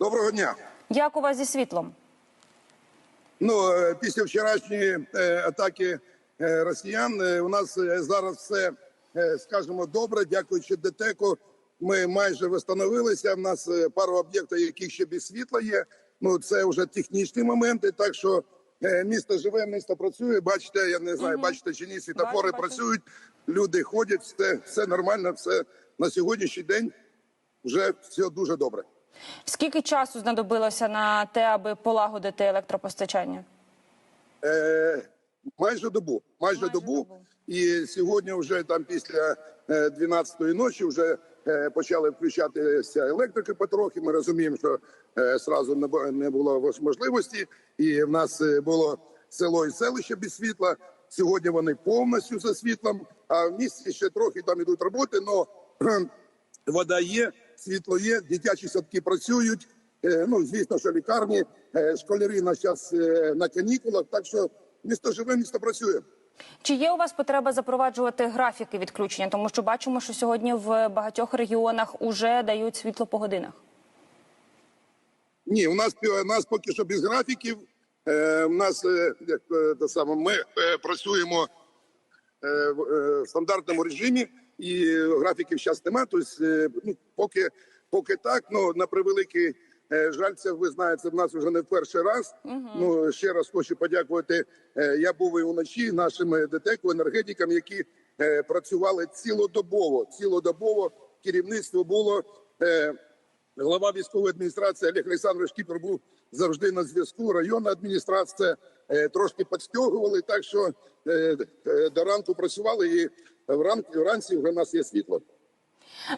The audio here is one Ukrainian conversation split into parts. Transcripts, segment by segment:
Доброго дня. Як у вас зі світлом? Ну е, після вчорашньої е, атаки е, росіян у нас зараз все скажімо добре. Дякуючи ДТЕКу, ми майже встановилися. У нас пару об'єктів, яких ще без світла є. Ну це вже технічні моменти. Так що місто живе, місто працює. Бачите, я не знаю, бачите чи ні, світофори Бачу, бачу. працюють, люди ходять, все, все нормально. Все на сьогоднішній день вже все дуже добре. Скільки часу знадобилося на те, аби полагодити електропостачання? Е, майже добу. Майже, Майже добу. добу. І сьогодні вже там після е, 12-ї ночі вже е, почали включатися електрики потрохи. Ми розуміємо, що е, не бу- не було можливості. І в нас е, було село і селище без світла. Сьогодні вони повністю за світлом, а в місті ще трохи там ідуть роботи, але вода є, світло є, дитячі садки працюють. Е, Ну, звісно, що лікарні, е, школярі на час е, на канікулах. Так що місто живе, місто працює. Чи є у вас потреба запроваджувати графіки відключення? Тому що бачимо, що сьогодні в багатьох регіонах уже дають світло по годинах. Ні, у нас у нас поки що без графіків. Е, у нас як те саме, ми е, працюємо е, в е, стандартному режимі, і графіків зараз немає. Тобто, е, ну, поки, поки так, ну на превеликий е, жаль, це ви знаєте, в нас вже не в перший раз. Ну ще раз хочу подякувати. Е, я був і вночі нашим ДТЕКу, енергетикам, які працювали цілодобово. Цілодобово керівництво було. Глава військової адміністрації Олег Олександрович Кіпер був завжди на зв'язку. Районна адміністрація е, трошки підстягували, так що е, е, до ранку працювали і вранці, вже в нас є світло.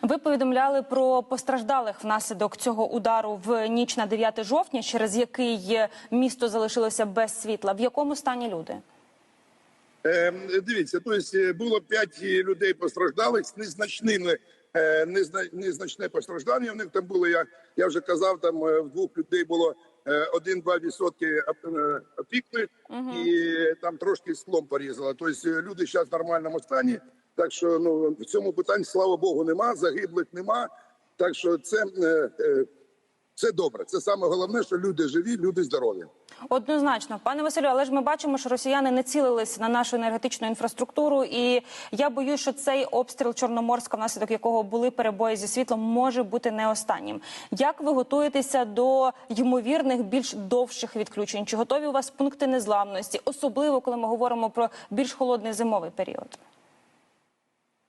Ви повідомляли про постраждалих внаслідок цього удару в ніч на 9 жовтня, через який місто залишилося без світла. В якому стані люди? Е, дивіться, тобто було п'ять людей постраждалих з незначними. Е, незна- Незначне постраждання. В них там було, я, я вже казав, там е, в двох людей було е, 1-2 відсотки оп- е, опікли, і там трошки склом порізало. Тобто люди зараз в нормальному стані. Так що ну в цьому питанні, слава Богу, нема, загиблих нема. Так що це, це добре. Це саме головне, що люди живі, люди здорові. Однозначно, пане Василю, але ж ми бачимо, що росіяни не цілились на нашу енергетичну інфраструктуру, і я боюсь, що цей обстріл Чорноморська, внаслідок якого були перебої зі світлом, може бути не останнім. Як ви готуєтеся до ймовірних більш довших відключень? Чи готові у вас пункти незламності, особливо коли ми говоримо про більш холодний зимовий період?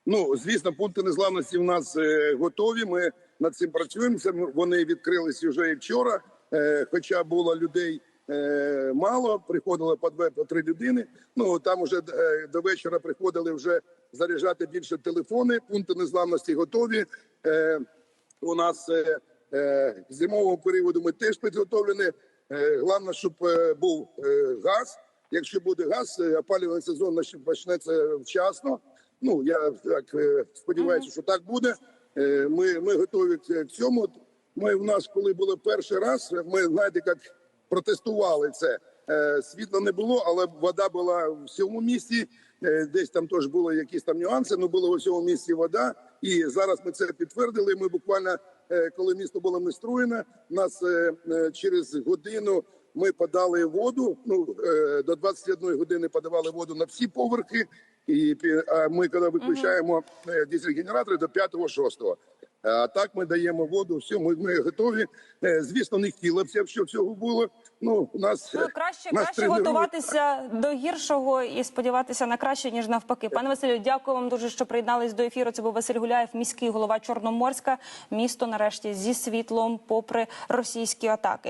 Ну, звісно, пункти незламності в нас е, готові. Ми над цим працюємо. Вони відкрилися вже і вчора. Е, хоча було людей е, мало, приходило по дві по три людини. Ну там вже е, до вечора приходили вже заряджати більше телефони. Пункти незламності готові. У нас з зимового періоду ми теж підготовлені. Головне, щоб був газ. Якщо буде газ, опалювальний сезон почнеться вчасно. Ну я так сподіваюся, що так буде. Е, Ми, ми готові к цьому. Ми в нас, коли було перший раз, ми знаєте, як протестували це. Е, Світла не було, але вода була в всьому місті. Е, Десь там теж були якісь там нюанси, але було в всьому місті вода. І зараз ми це підтвердили. Ми буквально, коли місто було настроєне, нас через годину ми подали воду. Ну до 21 години подавали воду на всі поверхи. І ми коли виключаємо е, дизель-генератори до 5-6. А так ми даємо воду. Все, ми, ми готові. Е, Звісно, не хотілося б, щоб цього було. Ну у нас Ну, краще, нас краще тренують. готуватися до гіршого і сподіватися на краще, ніж навпаки. Пане Василю, дякую вам дуже, що приєднались до ефіру. Це був Василь Гуляєв, міський голова Чорноморська. Місто нарешті зі світлом, попри російські атаки.